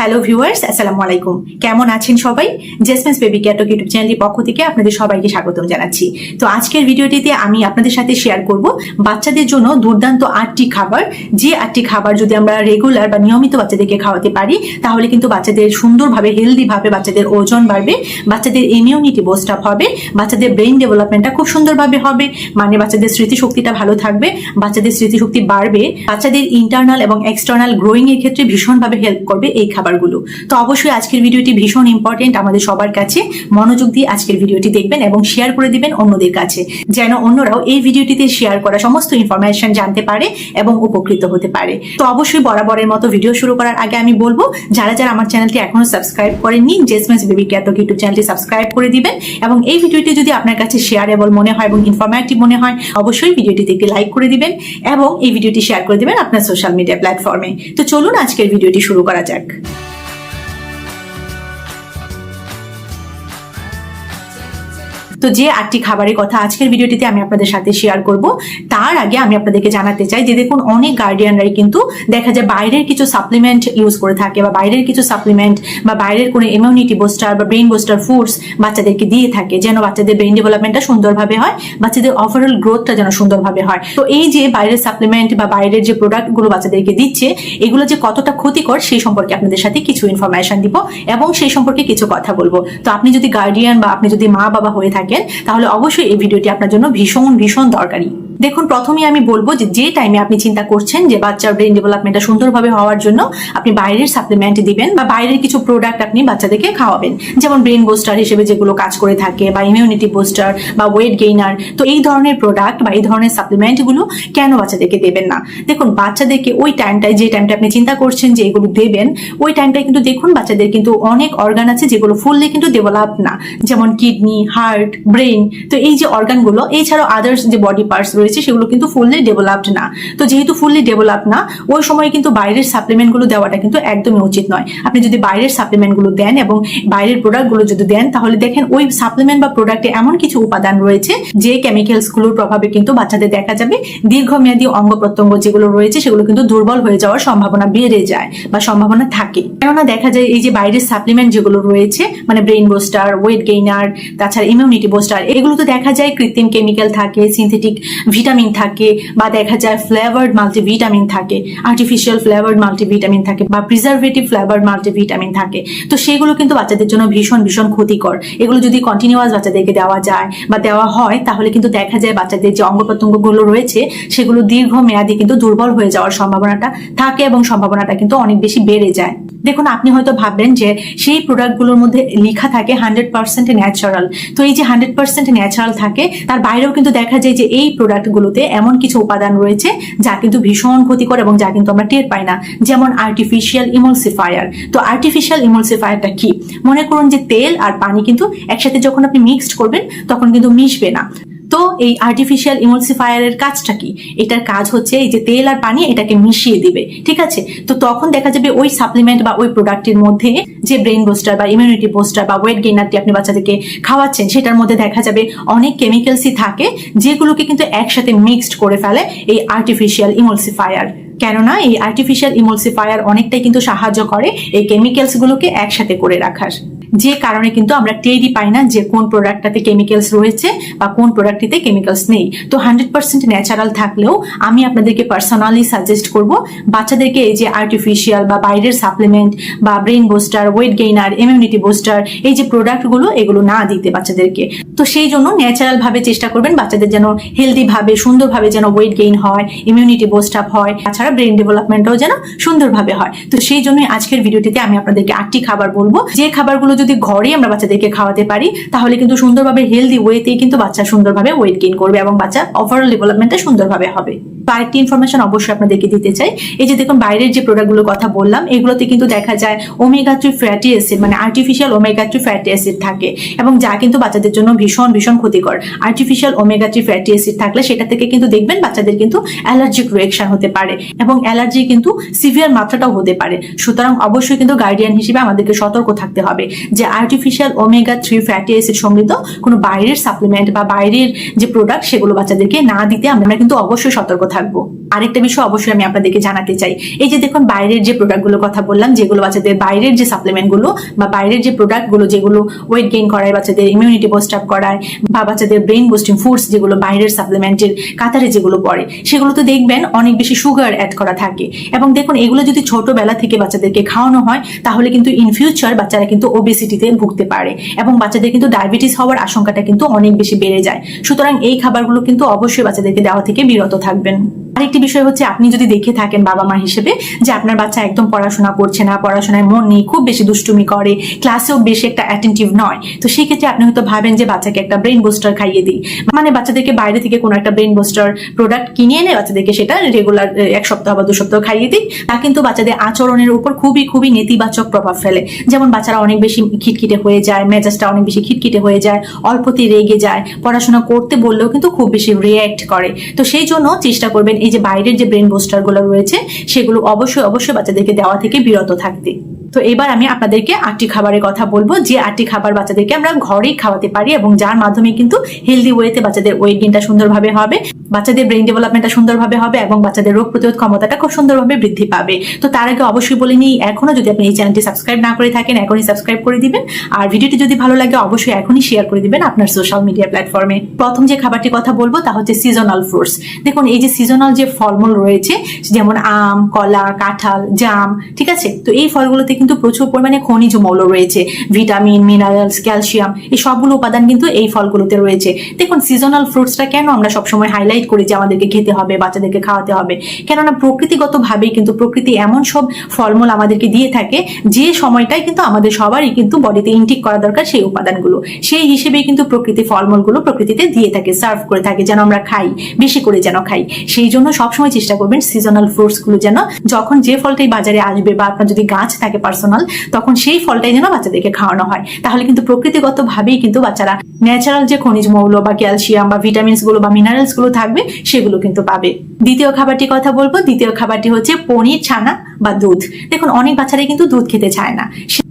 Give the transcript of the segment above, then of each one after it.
Hello viewers, আসসালামু আলাইকুম। কেমন আছেন সবাই? জেসমেন্স বেবি ক্যাটক ইউটিউব চ্যানেলের পক্ষ থেকে আপনাদের সবাইকে স্বাগতম জানাচ্ছি। তো আজকের ভিডিওটিতে আমি আপনাদের সাথে শেয়ার করব বাচ্চাদের জন্য দুর্দান্ত আটটি খাবার। যে আটটি খাবার যদি আমরা রেগুলার বা নিয়মিত বাচ্চাদেরকে খাওয়াতে পারি, তাহলে কিন্তু বাচ্চাদের সুন্দরভাবে হেলদিভাবে বাচ্চাদের ওজন বাড়বে, বাচ্চাদের ইমিউনিটি বোস্ট আপ হবে, বাচ্চাদের ব্রেইন ডেভেলপমেন্টটা খুব সুন্দরভাবে হবে মানে বাচ্চাদের স্মৃতিশক্তিটা ভালো থাকবে, বাচ্চাদের স্মৃতিশক্তি বাড়বে, বাচ্চাদের ইন্টারনাল এবং এক্সটার্নাল গ্রোয়িং এর ক্ষেত্রে ভীষণভাবে হেল্প করবে এই খাবারগুলো তো অবশ্যই আজকের ভিডিওটি ভীষণ ইম্পর্টেন্ট আমাদের সবার কাছে। মনোযোগ দিয়ে আজকের ভিডিওটি দেখবেন এবং শেয়ার করে দিবেন অন্যদের কাছে। যেন অন্যরাও এই ভিডিওটিতে শেয়ার করা সমস্ত ইনফরমেশন জানতে পারে এবং উপকৃত হতে পারে। তো অবশ্যই বরাবরের মতো ভিডিও শুরু করার আগে আমি বলব, যারা যারা আমার চ্যানেলটি এখনও সাবস্ক্রাইব করেননি জেসমেন্স বেবি ক্যাটক ইউটিউব চ্যানেলটি সাবস্ক্রাইব করে দিবেন এবং এই ভিডিওটি যদি আপনার কাছে শেয়ারেবল মনে হয় এবং ইনফরমেটিভ মনে হয়, অবশ্যই ভিডিওটিতে একটি লাইক করে দিবেন এবং এই ভিডিওটি শেয়ার করে দিবেন আপনার সোশ্যাল মিডিয়া প্ল্যাটফর্মে তো চলুন আজকের ভিডিওটি শুরু করা যাক। তো যে আটটি খাবারের কথা আজকের ভিডিওটিতে আমি আপনাদের সাথে শেয়ার করব, তার আগে আমি আপনাদেরকে জানাতে চাই যে দেখুন, অনেক গার্ডিয়ানরাই কিন্তু দেখা যায় বাইরের কিছু সাপ্লিমেন্ট ইউজ করে থাকে বা বাইরের কিছু সাপ্লিমেন্ট বা বাইরের কোনো ইমিউনিটি বুস্টার বা ব্রেন বুস্টার ফুডস বাচ্চাদেরকে দিয়ে থাকে, যেন বাচ্চাদের ব্রেন ডেভেলপমেন্টটা সুন্দরভাবে হয়, বাচ্চাদের ওভারঅল গ্রোথটা যেন সুন্দরভাবে হয়। তো এই যে বাইরের সাপ্লিমেন্ট বা বাইরের যে প্রোডাক্টগুলো বাচ্চাদেরকে দিচ্ছে, এগুলো যে কতটা ক্ষতিকর সেই সম্পর্কে আপনাদের সাথে কিছু ইনফরমেশন দিব এবং সেই সম্পর্কে কিছু কথা বলব। তো আপনি যদি গার্ডিয়ান বা আপনি যদি মা বাবা হয়ে থাকেন তাহলে অবশ্যই এই ভিডিওটি আপনার জন্য ভীষণ ভীষণ দরকারি। দেখুন, প্রথমেই আমি বলব যে যে টাইমে আপনি চিন্তা করছেন যে, বাচ্চার ব্রেন ডেভেলপমেন্টটা সুন্দরভাবে হওয়ার জন্য আপনি বাইরের সাপ্লিমেন্ট দিবেন বা বাইরের কিছু প্রোডাক্ট আপনি বাচ্চাদেরকে খাওয়াবেন। যেমন ব্রেন বুস্টার হিসেবে যেগুলো কাজ করে থাকে বা ইমিউনিটি বুস্টার বা ওয়েট গেইনার তো এই ধরনের প্রোডাক্ট বা এই ধরনের সাপ্লিমেন্টগুলো কেন বাচ্চাদেরকে দেবেন না? দেখুন, বাচ্চাদেরকে ওই টাইমটায় যে টাইমটা আপনি চিন্তা করছেন যে, এগুলো দেবেন, ওই টাইমটায় কিন্তু দেখুন বাচ্চাদের কিন্তু অনেক অর্গান আছে যেগুলো ফুললি কিন্তু ডেভেলপ না। যেমন কিডনি হার্ট ব্রেন তো এই যে অর্গানগুলো এছাড়াও আদার্স যে বডি পার্টস রয়েছে সেগুলো কিন্তু ফুললি ডেভেলপড না। তো যেহেতু ফুললি ডেভেলপ না, ওই সময় কিন্তু বাইরের সাপ্লিমেন্টগুলো দেওয়াটা কিন্তু একদমই উচিত নয়। আপনি যদি বাইরের সাপ্লিমেন্টগুলো দেন এবং বাইরের প্রোডাক্টগুলো যদি দেন, তাহলে দেখেন ওই সাপ্লিমেন্ট বা প্রোডাক্টে এমন কিছু উপাদান রয়েছে, যে কেমিক্যালসগুলোর প্রভাবে কিন্তু বাচ্চাদের দেখা যাবে দীর্ঘমেয়াদী অঙ্গ প্রত্যঙ্গ যেগুলো রয়েছে, সেগুলো কিন্তু দুর্বল হয়ে যাওয়ার সম্ভাবনা বেড়ে যায় বা সম্ভাবনা থাকে। কেননা দেখা যায় এই যে বাইরের সাপ্লিমেন্ট যেগুলো রয়েছে মানে ব্রেন বুস্টার ওয়েট গেইনার তাছাড়া ইমিউনিটি বুস্টার এগুলো তো দেখা যায় কৃত্রিম কেমিক্যাল থাকে সিনথেটিক ভিটামিন থাকে বা দেখা যায় ফ্লেভার্ড মাল্টিভিটামিন থাকে আর্টিফিশিয়াল ফ্লেভার্ড মাল্টিভিটামিন থাকে বা প্রিজারভেটিভ ফ্লেভার্ড মাল্টিভিটামিন থাকে। তো সেগুলো কিন্তু বাচ্চাদের জন্য ভীষণ ভীষণ ক্ষতিকর। এগুলো যদি কন্টিনিউয়াস বাচ্চাদেরকে দেওয়া যায় বা দেওয়া হয়, তাহলে কিন্তু দেখা যায় বাচ্চাদের যে অঙ্গ প্রত্যঙ্গগুলো রয়েছে, সেগুলো দীর্ঘ মেয়াদী কিন্তু দুর্বল হয়ে যাওয়ার সম্ভাবনাটা থাকে এবং সম্ভাবনাটা কিন্তু অনেক বেশি বেড়ে যায়। দেখুন, আপনি হয়তো ভাববেন যে সেই প্রোডাক্টগুলোর মধ্যে লেখা থাকে হান্ড্রেড পার্সেন্ট ন্যাচারাল তো এই যে হান্ড্রেড পার্সেন্ট ন্যাচারাল থাকে, তার বাইরেও কিন্তু দেখা যায় যে এই প্রোডাক্টগুলোতে এমন কিছু উপাদান রয়েছে যা কিন্তু ভীষণ ক্ষতিকর এবং যা কিন্তু আমরা টের পাই না, যেমন আর্টিফিশিয়াল ইমলসিফায়ার তো আর্টিফিশিয়াল ইমলসিফায়ারটা কি? মনে করুন যে তেল আর পানি কিন্তু একসাথে যখন আপনি মিক্সড করবেন, তখন কিন্তু মিশবে না। এই আর্টিফিশিয়াল ইমলসিফায়ারের কাজটা কি? এটার কাজ হচ্ছে এই যে তেল আর পানি এটাকে মিশিয়ে দিবে, ঠিক আছে? তো তখন দেখা যাবে ওই সাপ্লিমেন্ট বা ওই প্রোডাক্টের মধ্যে যে ব্রেন বুস্টার বা ইমিউনিটি বুস্টার বা ওয়েট গেইনারটি আপনি বাচ্চাদেরকে খাওয়াচ্ছেন, সেটার মধ্যে দেখা যাবে অনেক কেমিক্যালসই থাকে যেগুলোকে কিন্তু একসাথে মিক্সড করে ফেলে এই আর্টিফিশিয়াল ইমলসিফায়ার কেননা এই আর্টিফিশিয়াল ইমলসিফায়ার অনেকটাই কিন্তু সাহায্য করে এই কেমিক্যালস গুলোকে একসাথে করে রাখার। যে কারণে কিন্তু আমরা টেরই পাই না যে কোন প্রোডাক্টটাতে কেমিক্যালস রয়েছে বা কোন প্রোডাক্টটিতে কেমিক্যালস নেই। তো হান্ড্রেড পার্সেন্ট ন্যাচারাল থাকলেও আমি আপনাদেরকে পার্সোনালি সাজেস্ট করব, বাচ্চাদেরকে এই যে আর্টিফিশিয়াল বা বাইরের সাপ্লিমেন্ট বা brain booster weight gainer immunity booster এই যে প্রোডাক্টগুলো এগুলো না দিতে বাচ্চাদেরকে। তো সেই জন্য ন্যাচারাল ভাবে চেষ্টা করবেন বাচ্চাদের যেন হেলদি ভাবে, সুন্দরভাবে যেন ওয়েট গেইন হয় ইমিউনিটি বুস্ট আপ হয়, তাছাড়া ব্রেন ডেভেলপমেন্টও যেন সুন্দরভাবে হয়। তো সেই জন্যই আজকের ভিডিওটিতে আমি আপনাদেরকে আটটি খাবার বলব। যে খাবারগুলো যদি ঘরেই আমরা বাচ্চাদেরকে খাওয়াতে পারি, তাহলে কিন্তু সুন্দরভাবে হেলদি ওয়েতেই কিন্তু বাচ্চা সুন্দরভাবে ওয়েট গেইন করবে এবং বাচ্চা ওভারঅল ডেভেলপমেন্টটা সুন্দরভাবে হবে। তো ইনফরমেশন অবশ্যই আপনাদেরকে দিতে চাই। এই যে দেখুন, বাইরের যে প্রোডাক্টগুলোর কথা বললাম, এগুলোতে কিন্তু দেখা যায় ওমেগা থ্রি ফ্যাটি অ্যাসিড মানে artificial omega three fatty acid থাকে এবং যা কিন্তু বাচ্চাদের জন্য ভীষণ ভীষণ ক্ষতিকর। Artificial omega three fatty acid থাকলে সেটা থেকে কিন্তু দেখবেন বাচ্চাদের কিন্তু অ্যালার্জিক রিয়েকশন হতে পারে এবং অ্যালার্জি কিন্তু সিভিয়ার মাত্রাটাও হতে পারে। সুতরাং অবশ্যই কিন্তু গার্ডিয়ান হিসেবে আমাদেরকে সতর্ক থাকতে হবে যে artificial omega three fatty acid সমৃদ্ধ কোনো বাইরের সাপ্লিমেন্ট বা বাইরের যে প্রোডাক্ট সেগুলো বাচ্চাদেরকে না দিতে আমরা কিন্তু অবশ্যই সতর্ক থাকব। আরেকটা বিষয় অবশ্যই আমি আপনাদেরকে জানাতে চাই। এই যে দেখুন, বাইরের যে প্রোডাক্টগুলোর কথা বললাম, যেগুলো বাচ্চাদের বাইরের যে সাপ্লিমেন্টগুলো বা বাইরের যে প্রোডাক্টগুলো যেগুলো ওয়েট গেইন করায়, বাচ্চাদের ইমিউনিটি বুস্ট আপ করায় বা বাচ্চাদের ব্রেন বুস্টিং ফুডস যেগুলো বাইরের সাপ্লিমেন্টের কাতারে যেগুলো পড়ে, সেগুলো তো দেখবেন অনেক বেশি সুগার অ্যাড করা থাকে। এবং দেখুন, এগুলো যদি ছোটবেলা থেকে বাচ্চাদেরকে খাওয়ানো হয়, তাহলে কিন্তু ইন ফিউচার বাচ্চারা কিন্তু ওবেসিটিতে ভুগতে পারে এবং বাচ্চাদের কিন্তু ডায়াবেটিস হওয়ার আশঙ্কাটা কিন্তু অনেক বেশি বেড়ে যায়। সুতরাং এই খাবারগুলো কিন্তু অবশ্যই বাচ্চাদেরকে দেওয়া থেকে বিরত থাকবেন। আরেকটি বিষয় হচ্ছে আপনি যদি দেখে থাকেন বাবা মা হিসেবে যে আপনার বাচ্চা একদম পড়াশোনা করছে না, পড়াশোনায় মন নেই, খুব বেশি দুষ্টুমি করে ক্লাসেও বেশি একটা অ্যাটেন্টিভ নয়, তো সেই ক্ষেত্রে আপনি হয়তো ভাবেন যে বাচ্চাকে একটা ব্রেন বুস্টার খাইয়ে দিই। মানে বাচ্চাদেরকে বাইরে থেকে কোনো একটা ব্রেন বুস্টার প্রোডাক্ট কিনে এনে বাচ্চাদেরকে সেটা রেগুলার এক সপ্তাহ বা দু সপ্তাহ খাইয়ে দিই। তা কিন্তু বাচ্চাদের আচরণের উপর খুবই খুবই নেতিবাচক প্রভাব ফেলে। যেমন বাচ্চারা অনেক বেশি খিটখিটে হয়ে যায়, মেজাজটা অনেক বেশি খিটখিটে হয়ে যায় অল্পতে রেগে যায়, পড়াশোনা করতে বললেও কিন্তু খুব বেশি রিয়্যাক্ট করে। তো সেই জন্য চেষ্টা করবেন এই যে বাইরের যে ব্রেন বোস্টারগুলো রয়েছে, সেগুলো অবশ্যই অবশ্যই বাচ্চাদেরকে দেওয়া থেকে বিরত থাকতে। তো এবার আমি আপনাদেরকে আটটি খাবারের কথা বলব, যে আটটি খাবার বাচ্চাদেরকে আমরা ঘরেই খাওয়াতে পারি এবং যার মাধ্যমে কিন্তু হেলদি ওয়েতে বাচ্চাদের ওয়েট গেইনটা সুন্দরভাবে হবে। বাচ্চাদের ব্রেন ডেভেলপমেন্টটা সুন্দরভাবে হবে এবং বাচ্চাদের রোগ প্রতিরোধ ক্ষমতাটা খুব সুন্দরভাবে বৃদ্ধি পাবে। তো তার আগে অবশ্যই বলে নিই, এখনও যদি আপনি এই চ্যানেলটি সাবস্ক্রাইব না করে থাকেন, এখনই সাবস্ক্রাইব করে দিবেন। আর ভিডিওটি যদি ভালো লাগে, অবশ্যই এখনই শেয়ার করে দিবেন আপনার সোশ্যাল মিডিয়া প্ল্যাটফর্মে প্রথম যে খাবারটির কথা বলব, তা হচ্ছে সিজনাল ফ্রুটস দেখুন, এই যে সিজনাল যে ফলমূল রয়েছে, যেমন আম, কলা, কাঁঠাল, জাম, ঠিক আছে? তো এই ফলগুলোতে কিন্তু প্রচুর পরিমাণে খনিজ মৌল রয়েছে। ভিটামিন মিনারেলস ক্যালসিয়াম এই সবগুলো উপাদান কিন্তু এই ফলগুলোতে রয়েছে। দেখুন সিজনাল ফ্রুটসটা কেন আমরা সবসময় হাইলাইট করি যে আমাদেরকে খেতে হবে, বাচ্চাদেরকে খাওয়াতে হবে। কেননা প্রকৃতিগতভাবেই কিন্তু প্রকৃতি এমন সব ফলমূল আমাদেরকে দিয়ে থাকে, যে সময়টাই কিন্তু আমাদের সবারই কিন্তু বডিতে ইনটেক করা দরকার সেই উপাদানগুলো। সেই হিসেবেই কিন্তু প্রকৃতি ফলমূলগুলো প্রকৃতিতে দিয়ে থাকে সার্ভ করে থাকে, যেন আমরা খাই, বেশি করে যেন খাই। সেই জন্য সবসময় চেষ্টা করবেন সিজনাল ফ্রুটসগুলো যেন যখন যে ফলটাই বাজারে আসবে বা আপনার যদি গাছ থাকে পার্সোনাল তখন সেই ফলটাই যেন বাচ্চাদেরকে খাওয়ানো হয়। তাহলে কিন্তু প্রকৃতিগত ভাবেই কিন্তু বাচ্চারা ন্যাচারাল যে খনিজ মৌল বা ক্যালসিয়াম বা ভিটামিনসগুলো বা মিনারেলসগুলো থাকবে সেগুলো কিন্তু পাবে। দ্বিতীয় খাবারটি কথা বলব। দ্বিতীয় খাবারটি হচ্ছে পনির, ছানা বা দুধ। দেখুন, অনেক বাচ্চারাই কিন্তু দুধ খেতে চায় না।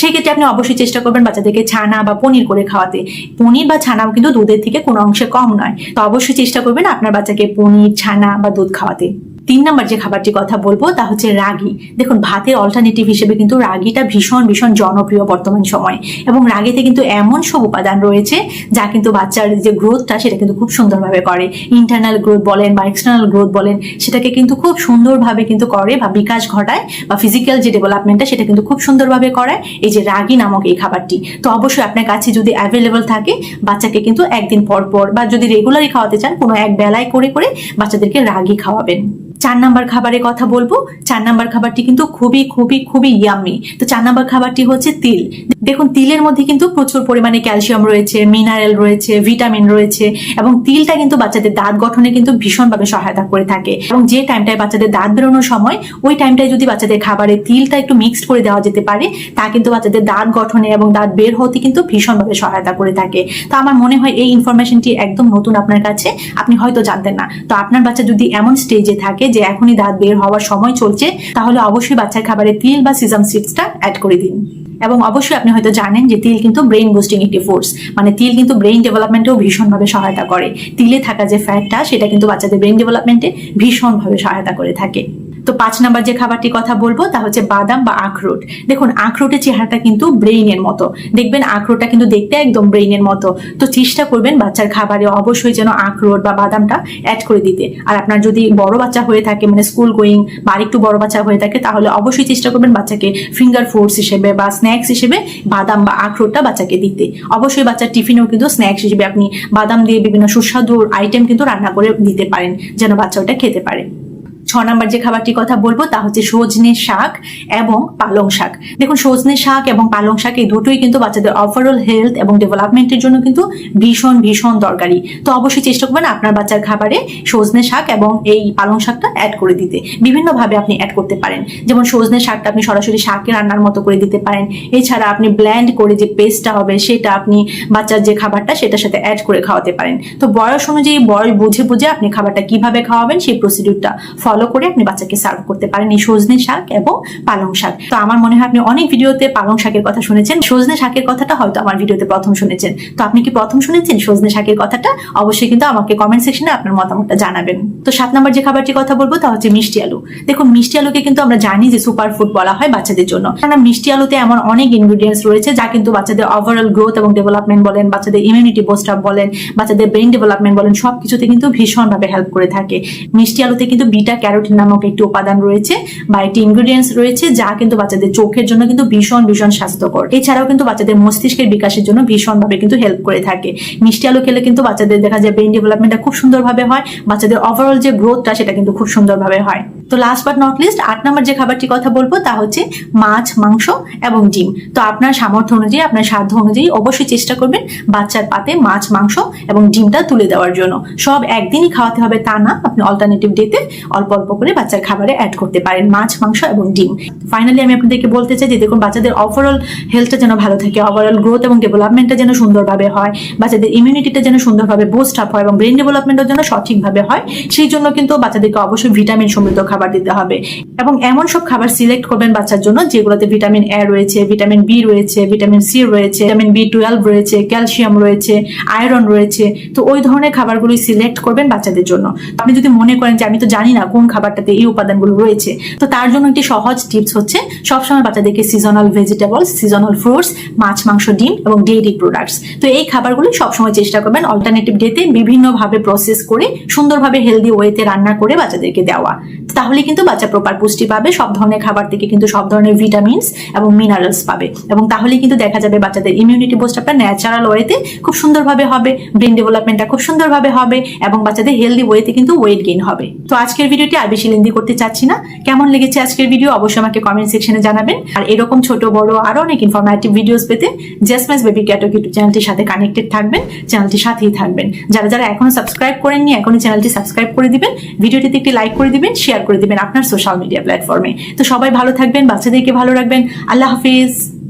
সেক্ষেত্রে আপনি অবশ্যই চেষ্টা করবেন বাচ্চাদেরকে ছানা বা পনির করে খাওয়াতে। পনির বা ছানাও কিন্তু দুধের থেকে কোনো অংশে কম নয়। তো অবশ্যই চেষ্টা করবেন আপনার বাচ্চাকে পনির, ছানা বা দুধ খাওয়াতে। তিন নম্বর যে খাবারটির কথা বলব, তা হচ্ছে রাগি। দেখুন, ভাতের অল্টারনেটিভ হিসেবে কিন্তু রাগিটা ভীষণ ভীষণ জনপ্রিয় বর্তমান সময়ে। এবং রাগিতে কিন্তু এমন সব উপাদান রয়েছে, যা কিন্তু বাচ্চার যে গ্রোথটা সেটা কিন্তু খুব সুন্দরভাবে করে। ইন্টারনাল গ্রোথ বলেন বা এক্সটার্নাল গ্রোথ বলেন, সেটাকে কিন্তু খুব সুন্দরভাবে কিন্তু করে বা বিকাশ ঘটায় বা ফিজিক্যাল যে ডেভেলপমেন্টটা সেটা কিন্তু খুব সুন্দরভাবে করায় এই যে রাগি নামক এই খাবারটি। তো অবশ্যই আপনার কাছে যদি অ্যাভেলেবল থাকে, বাচ্চাকে কিন্তু একদিন পর পর বা যদি রেগুলারই খাওয়াতে চান, কোনো এক বেলায় করে করে বাচ্চাদেরকে রাগি খাওয়াবেন। চার নাম্বার খাবারের কথা বলব। চার নাম্বার খাবারটি কিন্তু খুবই খুবই খুবই ইয়ামি তো চার নাম্বার খাবারটি হচ্ছে তিল। দেখুন, তিলের মধ্যে কিন্তু প্রচুর পরিমাণে ক্যালসিয়াম রয়েছে মিনারেল রয়েছে ভিটামিন রয়েছে এবং তিলটা কিন্তু বাচ্চাদের দাঁত গঠনে কিন্তু ভীষণভাবে সহায়তা করে থাকে। এবং যে টাইমটায় বাচ্চাদের দাঁত বেরোনোর সময়, ওই টাইমটায় যদি বাচ্চাদের খাবারে তিলটা একটু মিক্সড করে দেওয়া যেতে পারে, তা কিন্তু বাচ্চাদের দাঁত গঠনে এবং দাঁত বের হতে কিন্তু ভীষণভাবে সহায়তা করে থাকে। তো আমার মনে হয় এই ইনফরমেশনটি একদম নতুন আপনার কাছে। আপনি হয়তো জানতেন না। তো আপনার বাচ্চা যদি এমন স্টেজে থাকে যে এখনই দাঁত বের হওয়ার সময় চলছে, তাহলে অবশ্যই বাচ্চার খাবারে তিল বা সিজাম সিডসটা অ্যাড করে দিন। এবং অবশ্যই আপনি হয়তো জানেন যে তিল কিন্তু ব্রেন বুস্টিং একটি ফোর্স মানে তিল কিন্তু ব্রেন ডেভেলপমেন্টেও ভীষণভাবে সহায়তা করে। তিলে থাকা যে ফ্যাটটা সেটা কিন্তু বাচ্চাদের ব্রেন ডেভেলপমেন্টে ভীষণভাবে সহায়তা করে থাকে। তো পাঁচ নাম্বার যে খাবারটির কথা বলব, তা হচ্ছে বাদাম বা আখরোট। দেখুন, আখরোটের চেহারাটা কিন্তু ব্রেইনের মতো। দেখবেন আখরোটটা কিন্তু দেখতে একদম ব্রেইনের মতো। তো চেষ্টা করবেন বাচ্চার খাবারে অবশ্যই যেন আখরোট বা বাদামটা অ্যাড করে দিতে। আর আপনার যদি বড় বাচ্চা হয়ে থাকে মানে স্কুল গোয়িং বা আরেকটু বড় বাচ্চা হয়ে থাকে, তাহলে অবশ্যই চেষ্টা করবেন বাচ্চাকে ফিঙ্গার ফুডস হিসেবে বা স্ন্যাক্স হিসেবে বাদাম বা আখরোটটা বাচ্চাকে দিতে। অবশ্যই বাচ্চার টিফিনেও কিন্তু স্ন্যাক্স হিসেবে আপনি বাদাম দিয়ে বিভিন্ন সুস্বাদু আইটেম কিন্তু রান্না করে দিতে পারেন, যেন বাচ্চা ওটা খেতে পারে। ছ নাম্বার যে খাবারটির কথা বলব, তা হচ্ছে সজনে শাক এবং পালং শাক। দেখুন, সজনে শাক এবং পালং শাক এই দুটোই কিন্তু বাচ্চাদের ওভারঅল হেলথ এবং ডেভেলপমেন্টের জন্য কিন্তু ভীষণ ভীষণ দরকারি। তো অবশ্যই চেষ্টা করবেন আপনার বাচ্চার খাবারে সজনে শাক এবং এই পালং শাকটা অ্যাড করে দিতে। বিভিন্নভাবে আপনি অ্যাড করতে পারেন। যেমন সজনে শাকটা আপনি সরাসরি শাকে রান্নার মতো করে দিতে পারেন। এছাড়া আপনি ব্ল্যান্ড করে যে পেস্টটা হবে, সেটা আপনি বাচ্চার যে খাবারটা, সেটার সাথে অ্যাড করে খাওয়াতে পারেন। তো বয়স অনুযায়ী বয়স বুঝে বুঝে আপনি খাবারটা কীভাবে খাওয়াবেন, সেই প্রসিডিউরটা ফলো ফলো করে আপনি বাচ্চাকে সার্ভ করতে পারেন এই সজনে শাক এবং পালং শাক। তো আমার মনে হয় আপনি অনেক ভিডিওতে পালং শাকের কথা শুনেছেন। সজনে শাকের কথাটা হয়তো আমার ভিডিওতে প্রথম শুনেছেন। তো আপনি কি প্রথম শুনেছেন সজনে শাকের কথাটা? অবশ্যই কিন্তু আমাকে কমেন্ট সেকশনে আপনার মতামতটা জানাবেন। তো সাত নম্বর যে খাবারটির কথা বলব তা হচ্ছে মিষ্টি আলু। দেখুন, মিষ্টি আলুকে কিন্তু আমরা জানি যে সুপার ফুড বলা হয় বাচ্চাদের জন্য। কারণ মিষ্টি আলুতে এমন অনেক ইনগ্রিডিয়েন্টস রয়েছে যা কিন্তু বাচ্চাদের ওভারঅল গ্রোথ এবং ডেভেলপমেন্ট বলেন, বাচ্চাদের ইমিউনিটি বুস্ট আপ বলেন, বাচ্চাদের ব্রেন ডেভেলপমেন্ট বলেন সব কিছুতে কিন্তু ভীষণভাবে হেল্প করে থাকে। মিষ্টি আলুতে কিন্তু বিটা ক্যারোটিন নামক একটি উপাদান রয়েছে বা একটি ইনগ্রিডিয়েন্টস রয়েছে যা কিন্তু বাচ্চাদের চোখের জন্য কিন্তু ভীষণ ভীষণ স্বাস্থ্যকর। এছাড়াও কিন্তু বাচ্চাদের মস্তিষ্কের বিকাশের জন্য ভীষণভাবে কিন্তু হেল্প করে থাকে। মিষ্টি আলু খেলে কিন্তু বাচ্চাদের দেখা যায় ব্রেন ডেভেলপমেন্টটা খুব সুন্দরভাবে হয়, বাচ্চাদের ওভারঅল যে গ্রোথটা সেটা কিন্তু খুব সুন্দরভাবে হয়। তো লাস্ট বাট নট লিস্ট আট নম্বর যে খাবারটির কথা বলব তা হচ্ছে মাছ, মাংস এবং ডিম। তো আপনার সামর্থ্য অনুযায়ী, আপনার সাধ্য অনুযায়ী অবশ্যই চেষ্টা করবেন বাচ্চার পাতে মাছ, মাংস এবং ডিমটা তুলে দেওয়ার জন্য। সব একদিনই খাওয়াতে হবে তা না, আপনি অল্টারনেটিভ ডেতে অল্প অল্প করে বাচ্চার খাবারে অ্যাড করতে পারেন মাছ, মাংস এবং ডিম। ফাইনালি আমি আপনাদেরকে বলতে চাই যে দেখুন, বাচ্চাদের ওভারঅল হেলথটা যেন ভালো থাকে ওভারঅল গ্রোথ এবং ডেভেলপমেন্টটা যেন সুন্দরভাবে হয়, বাচ্চাদের ইমিউনিটিটা যেন সুন্দরভাবে বুস্ট আপ হয় এবং ব্রেন ডেভেলপমেন্টের জন্য সঠিকভাবে হয়, সেই জন্য কিন্তু বাচ্চাদেরকে অবশ্যই ভিটামিন সমৃদ্ধ খাবার দিতে হবে। এবং এমন সব খাবার সিলেক্ট করবেন বাচ্চার জন্য যেগুলোতে ভিটামিন এ রয়েছে ভিটামিন বি রয়েছে ভিটামিন সি রয়েছে ভিটামিন বি টুয়েলভ রয়েছে ক্যালসিয়াম রয়েছে আয়রন রয়েছে। তো ওই ধরনের খাবারগুলি সিলেক্ট করবেন বাচ্চাদের জন্য। আপনি যদি মনে করেন যে আমি তো জানি না কোন খাবারটাতে এই উপাদানগুলো রয়েছে। তো তার জন্য একটি সহজ টিপস হচ্ছে, সবসময় বাচ্চাদেরকে সিজনাল ভেজিটেবলস সিজনাল ফ্রুটস মাছ, মাংস, ডিম এবং ডেইরি প্রোডাক্টস তো এই খাবারগুলি সবসময় চেষ্টা করবেন অল্টারনেটিভ ডেতে বিভিন্নভাবে প্রসেস করে, সুন্দরভাবে হেলদি ওয়েতে রান্না করে বাচ্চাদেরকে দেওয়া। তাহলে কিন্তু বাচ্চা প্রপার পুষ্টি পাবে, সব ধরনের খাবার থেকে কিন্তু সব ধরনের ভিটামিনস এবং মিনারেলস পাবে। এবং তাহলে কিন্তু দেখা যাবে বাচ্চাদের ইমিউনিটি বুস্ট আপটা ন্যাচারাল ওয়েতে খুব সুন্দরভাবে হবে ব্রেন ডেভেলপমেন্টটা খুব সুন্দরভাবে হবে এবং বাচ্চাদের হেলদি ওয়েতে কিন্তু ওয়েট গেইন হবে। তো আজকের ভিডিওটি আর বেশি লেন্দি করতে চাচ্ছি না। কেমন লেগেছে আজকের ভিডিও অবশ্যই আমাকে কমেন্ট সেকশনে জানাবেন। আর এরকম ছোট, বড়, আরও অনেক ইনফরমেটিভ ভিডিওস পেতে জাসমাস বেবি ক্যাটো ইউটিউব চ্যানেলটির সাথে কানেক্টেড থাকবেন চ্যানেলটির সাথেই থাকবেন। যারা যারা এখনও সাবস্ক্রাইব করেননি, এখনই চ্যানেলটি সাবস্ক্রাইব করে দিবেন। ভিডিওটিতে একটি লাইক করে দিবেন শেয়ার করে দিবেন আপনার সোশ্যাল মিডিয়া প্ল্যাটফর্মে তো সবাই ভালো থাকবেন, বাচ্চাদেরকে ভালো রাখবেন। আল্লাহ হাফিজ।